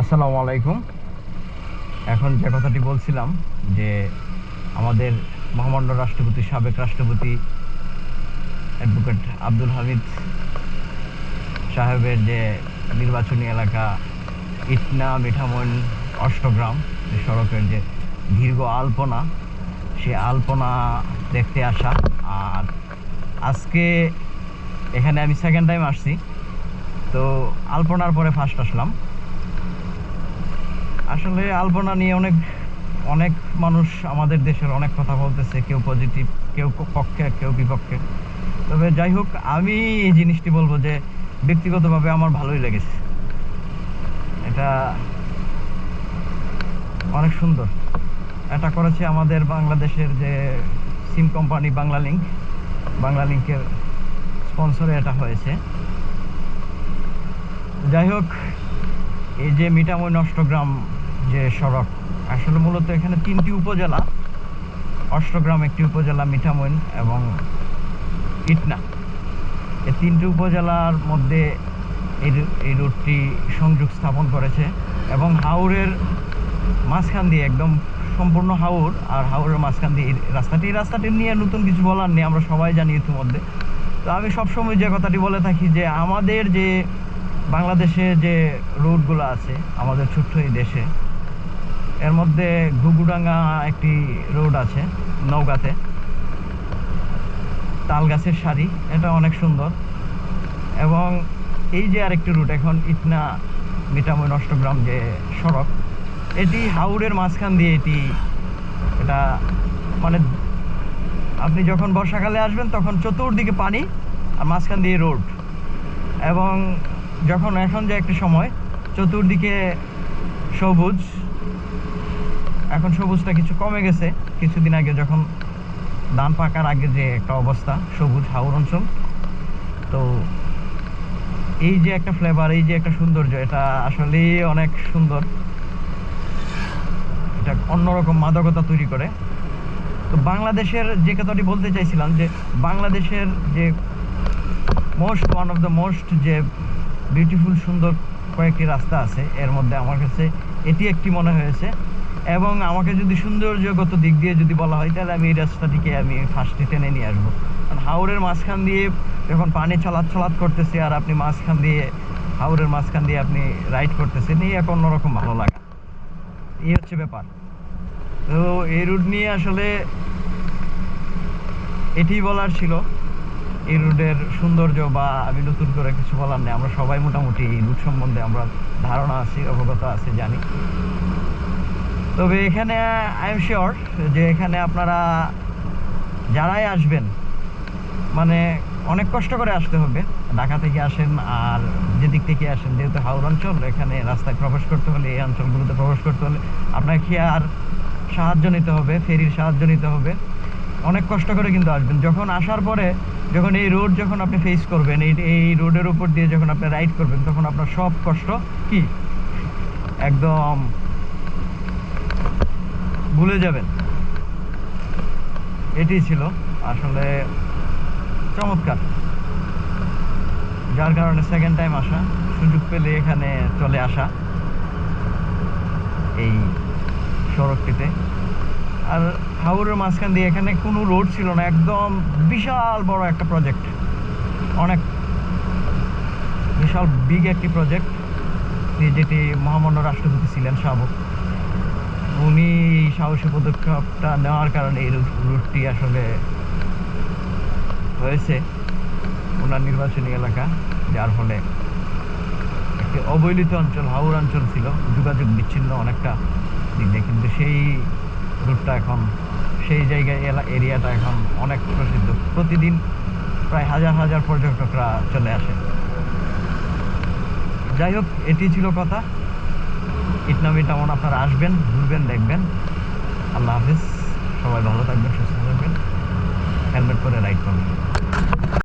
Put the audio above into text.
আসসালামু আলাইকুম। এখন যে কথাটি বলছিলাম যে আমাদের মহামান্য রাষ্ট্রপতি, সাবেক রাষ্ট্রপতি অ্যাডভোকেট আব্দুল হামিদ সাহেবের যে নির্বাচনী এলাকা ইটনা মিঠামইন অষ্টগ্রাম, যে সড়কের যে দীর্ঘ আলপনা, সে আলপনা দেখতে আসা। আর আজকে এখানে আমি সেকেন্ড টাইম আসছি। তো আলপনার পরে ফার্স্ট আসলাম। আসলে আলপনা নিয়ে অনেক অনেক মানুষ আমাদের দেশের অনেক কথা বলতেছে, কেউ পজিটিভ কেউ পক্ষে, কেউ বিপক্ষে। তবে যাই হোক, আমি এই জিনিসটি বলব যে, ব্যক্তিগতভাবে আমার ভালোই লেগেছে। এটা অনেক সুন্দর। এটা করেছে আমাদের বাংলাদেশের যে সিম কোম্পানি বাংলা লিঙ্ক বাংলা লিঙ্কের স্পন্সরে এটা হয়েছে। যাই হোক, এই যে মিটাময় নষ্ট অষ্টগ্রাম যে সড়ক। আসলে মূলত এখানে তিনটি উপজেলা। অষ্টগ্রাম একটি উপজেলা মিঠামইন এবং ইটনা। এই তিনটি উপজেলার মধ্যে এই এই রুটটি সংযোগ স্থাপন করেছে এবং হাওরের মাঝখান দিয়ে একদম সম্পূর্ণ হাওর আর হাওরের মাঝখান দিয়ে রাস্তাটি। এই রাস্তাটি নিয়ে নতুন কিছু বলার নেই, আমরা সবাই জানি ইতিমধ্যে। তো আমি সবসময় যে কথাটি বলে থাকি যে আমাদের যে বাংলাদেশে যে রোডগুলো আছে, আমাদের ছোট্ট এই দেশে এর মধ্যে ঘুঘুডাঙ্গা একটি রোড আছে নৌকাতে তাল গাছের সারি, এটা অনেক সুন্দর। এবং এই যে আরেকটি রুট, এখন ইটনা মিটামইন অষ্টগ্রাম যে সড়ক, এটি হাওড়ের মাঝখান দিয়ে এটি এটা মানে আপনি যখন বর্ষাকালে আসবেন, তখন চতুর্দিকে পানি আর মাঝখান দিয়ে রোড। এবং যখন এখন যে একটি সময়, চতুর্দিকে সবুজ এখন সবুজটা কিছু কমে গেছে। কিছুদিন আগে যখন ধান পাকার আগে যে একটা অবস্থা, সবুজ হাওর অঞ্চল, তো এই যে একটা ফ্লেভার এই যে একটা সৌন্দর্য, এটা আসলেই অনেক সুন্দর। এটা অন্যরকম মাদকতা তৈরি করে। তো বাংলাদেশের যে কথাটি বলতে চাইছিলাম যে, বাংলাদেশের যে most one of the most যে বিউটিফুল সুন্দর কয়েকটি রাস্তা আছে, এর মধ্যে আমার কাছে এটি একটি মনে হয়েছে। এবং আমাকে যদি সৌন্দর্যগত দিক দিয়ে যদি বলা হয়, তাহলে আমি এই রাস্তাটিকে আমি ফার্স্টে টেনে নিয়ে আসব। কারণ হাওরের মাঝখান দিয়ে যখন পানি চলাৎ চলাৎ করতেছে আর আপনি মাঝখান দিয়ে, হাওরের মাঝখান দিয়ে আপনি রাইড করতেছেন, এই এক অন্যরকম ভালো লাগা। এই হচ্ছে ব্যাপার। তো এই রুট নিয়ে আসলে এটি বলার ছিল। এই রুটের সৌন্দর্য বা আমি নতুন করে কিছু বলার নেই। আমরা সবাই মোটামুটি এই রুট সম্বন্ধে আমরা ধারণা আছি, অবগত আছে, জানি। তবে এখানে আই এম শিওর যে এখানে আপনারা যারাই আসবেন মানে অনেক কষ্ট করে আসতে হবে। ঢাকা থেকে আসেন আর যেদিক থেকে আসেন, যেহেতু হাওর অঞ্চল এখানে রাস্তায় প্রবেশ করতে হলে, এই অঞ্চলগুলোতে প্রবেশ করতে হলে আপনাকে আর সাহায্য নিতে হবে, ফেরির সাহায্য নিতে হবে। অনেক কষ্ট করে কিন্তু আসবেন। যখন আসার পরে যখন এই রোড যখন আপনি ফেস করবেন, এই এই রোডের উপর দিয়ে যখন আপনি রাইড করবেন, তখন আপনার সব কষ্ট কি? একদম ভুলে যাবেন। এটি ছিল আসলে চমৎকার। যার কারণে সেকেন্ড টাইম আসা, সুযোগ পেলে এখানে চলে আসা এই সড়কটিতে। আর হাওরের মাঝখান দিয়ে এখানে কোনো রোড ছিল না, একদম বিশাল বড় একটা প্রজেক্ট অনেক বিশাল বিগ একটি প্রজেক্ট যেটি মহামান্য রাষ্ট্রপতি ছিলেন শাহবুক উনি সাহসী পদক্ষেপটা নেওয়ার কারণে এই রুট- রুটটি আসলে হয়েছে ওনার নির্বাচনী এলাকা, যার ফলে একটি অবহেলিত অঞ্চল হাওর অঞ্চল ছিল। যোগাযোগ বিচ্ছিন্ন অনেকটা দিক কিন্তু সেই রুটটা এখন, সেই জায়গায় এলা, এরিয়াটা এখন অনেক প্রসিদ্ধ। প্রতিদিন প্রায় হাজার হাজার পর্যটকরা চলে আসে। যাই হোক, এটি ছিল কথা। ইটনামি তেমন আপনারা আসবেন, ঘুরবেন, দেখবেন। আল্লাহ হাফিজ। সবাই ভালো থাকবেন, সুস্থ থাকবেন। হেলমেট পরে রাইড করবেন।